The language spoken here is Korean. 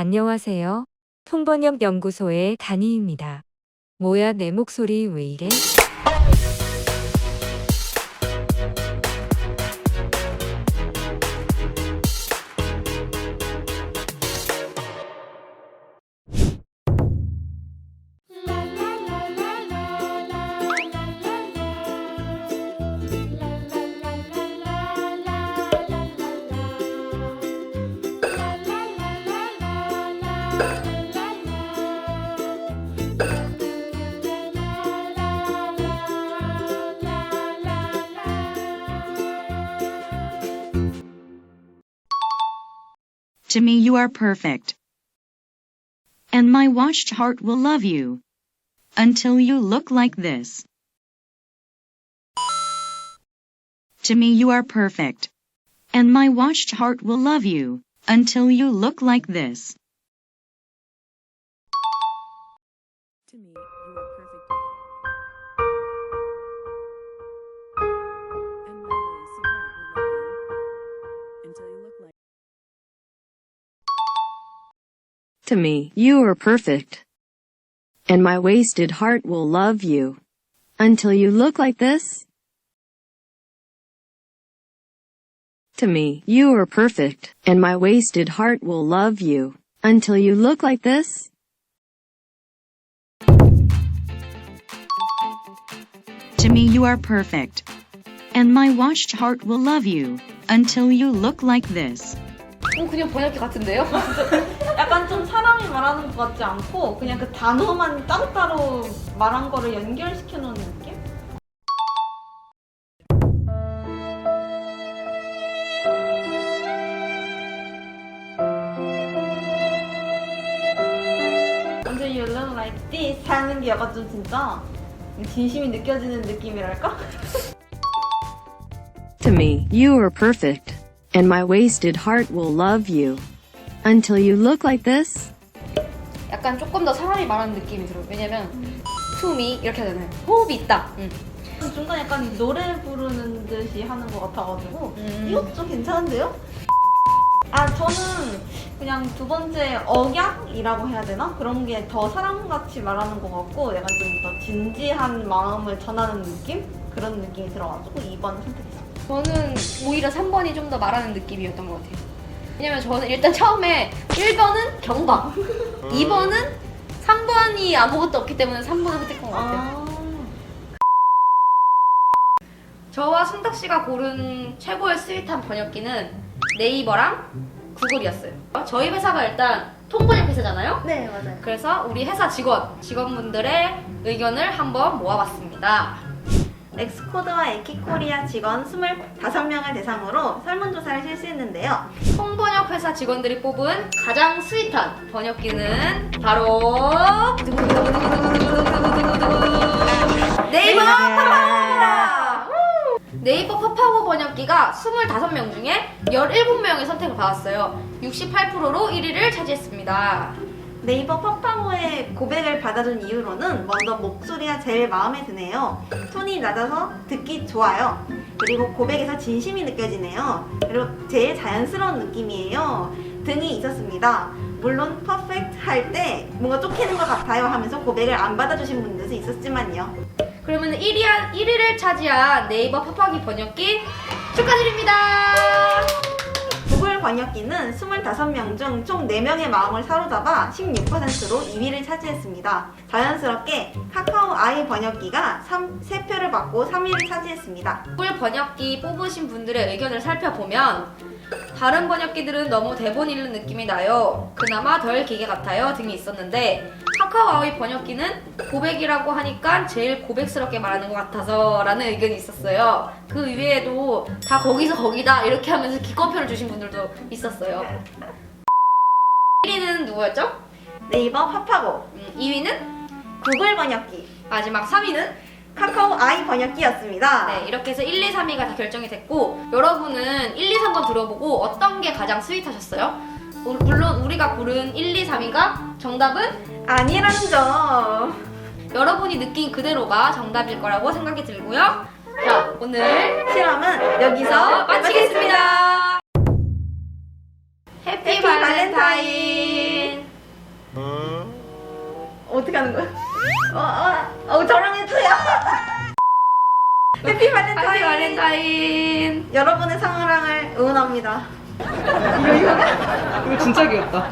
안녕하세요. 통번역 연구소의 다니입니다. 뭐야 내 목소리 왜 이래? To me, you are perfect. And my watched heart will love you. Until you look like this. To me, you are perfect. And my watched heart will love you. Until you look like this. To me, you are perfect. To me, you are perfect. And my wasted heart will love you. Until you look like this? To me, you are perfect. And my wasted heart will love you. Until you look like this? To me, you are perfect. And my watched heart will love you. Until you look like this. 어, 그냥 번역기 같은데요? 약간 좀 사람이 말하는 것 같지 않고 그냥 그 단어만 따로따로 말한 거를 연결시켜 놓은 느낌? 하는 게 약간 좀 진짜 진심이 느껴지는 느낌이랄까? To me, you are perfect. And my wasted heart will love you. Until you look like this? 약간 조금 더 사람이 말하는 느낌이 들어요. 왜냐면 투미 이렇게 하잖아요. 호흡이 있다. 응. 중간에 약간 노래 부르는 듯이 하는 것 같아가지고 음. 이것도 좀 괜찮은데요? 아 저는 그냥 두 번째 억양이라고 해야 되나? 그런 게 더 사람같이 말하는 것 같고 약간 좀 더 진지한 마음을 전하는 느낌? 그런 느낌이 들어가지고 2번을 선택했어요 저는 오히려 3번이 좀 더 말하는 느낌이었던 것 같아요. 왜냐면 저는 일단 처음에 1번은 경박, 2번은 3번이 아무것도 없기 때문에 3번을 선택한 것 같아요. 저와 순탁 씨가 고른 최고의 스윗한 번역기는 네이버랑 구글이었어요. 저희 회사가 일단 통번역 회사잖아요. 네 맞아요 그래서 우리 회사 직원, 직원분들의 의견을 한번 모아봤습니다. 엑스코드와 에키코리아 직원 25명을 대상으로 설문조사를 실시했는데요 통번역 회사 직원들이 뽑은 가장 스윗한 번역기는 바로 네이버 파파고입니다. 네이버 파파고 번역기가 25명 중에 17명의 선택을 받았어요. 68%로 1위를 차지했습니다. 네이버 팝팡호의 고백을 받아준 이유로는 먼저 목소리가 제일 마음에 드네요. 톤이 낮아서 듣기 좋아요. 그리고 고백에서 진심이 느껴지네요. 그리고 제일 자연스러운 느낌이에요. 등이 있었습니다. 물론 퍼펙트 할 때 뭔가 쫓기는 것 같아요 하면서 고백을 안 받아주신 분들도 있었지만요. 그러면 1위, 1위를 차지한 네이버 파파기 번역기 축하드립니다. 구글 번역기는 25명 중 총 4명의 마음을 사로잡아 16%로 2위를 차지했습니다. 자연스럽게 카카오 아이 번역기가 3, 3표를 받고 3위를 차지했습니다. 구글 번역기 뽑으신 분들의 의견을 살펴보면 다른 번역기들은 너무 대본 읽는 느낌이 나요. 그나마 덜 기계 같아요 등이 있었는데 카카오 아이 번역기는 고백이라고 하니까 제일 고백스럽게 말하는 것 같아서 라는 의견이 있었어요. 그 이외에도 다 거기서 거기다 이렇게 하면서 기권표를 주신 분들도 있었어요. 1위는 누구였죠? 네이버 음, 2위는 구글 번역기 마지막 3위는 카카오 아이 번역기였습니다. 네, 이렇게 해서 1, 2, 3위가 다 결정이 됐고 여러분은 1, 2, 3번 들어보고 어떤 게 가장 스윗하셨어요? 우- 물론 우리가 고른 1, 2, 3위가 정답은 아니란 점. 여러분이 느낀 그대로가 정답일 거라고 생각이 들고요. 자, 오늘 실험은 여기서 여기서 마치겠습니다. 해피 해피 발렌타인! 어떻게 하는 거야? 어, 어, 어 저랑 해줘요. 해피 발렌타인. 해피 발렌타인. 여러분의 사랑을 응원합니다. 이거 진짜 귀엽다.